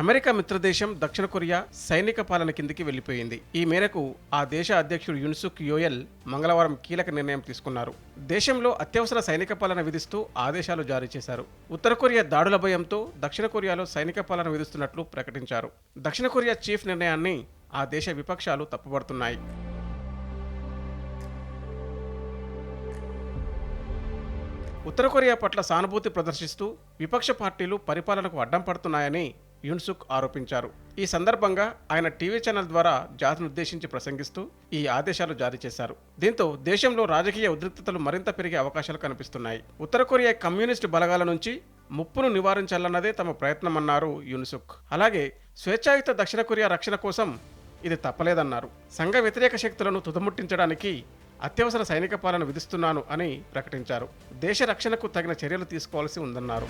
America మిత్రదేశం దక్షిణ Korea సైనిక పాలన కిందికి వెళ్ళిపోయింది ఈ మేరకు ఆ దేశ అధ్యక్షుడు యున్సుక్ యోయల్ మంగళవారం కీలక నిర్ణయం తీసుకున్నారు. దేశంలో అత్యవసర సైనిక పాలన విధిస్తూ ఆదేశాలు జారీ చేశారు. ఉత్తర కొరియా దాడుల భయంతో దక్షిణ కొరియాలో సైనిక పాలన విధిస్తున్నట్లు ప్రకటించారు. దక్షిణ కొరియా చీఫ్ నిర్ణయాన్ని ఆ దేశ విపక్షాలు తప్పుపడుతున్నాయి ఉత్తర కొరియా పట్ల సానుభూతి ప్రదర్శిస్తూ విపక్ష పార్టీలు పరిపాలనకు అడ్డం పడుతున్నాయని యున్సుక్ ఆరోపించారు. ఈ సందర్భంగా ఆయన టీవీ ఛానల్ ద్వారా జాతిని ఉద్దేశించి ప్రసంగిస్తూ ఈ ఆదేశాలు జారీ చేశారు. దీంతో దేశంలో రాజకీయ ఉద్రిక్తతలు మరింత పెరిగే అవకాశాలు కనిపిస్తున్నాయి. ఉత్తర కొరియా కమ్యూనిస్టు బలగాల నుంచి ముప్పును నివారించాలన్నదే తమ ప్రయత్నమన్నారు యున్సుక్. అలాగే స్వేచ్ఛాయుత దక్షిణ కొరియా రక్షణ కోసం ఇది తప్పలేదన్నారు. సంఘ వ్యతిరేక శక్తులను తుదముట్టించడానికి అత్యవసర సైనిక పాలన విధిస్తున్నాను అని ప్రకటించారు. దేశ రక్షణకు తగిన చర్యలు తీసుకోవాల్సి ఉందన్నారు.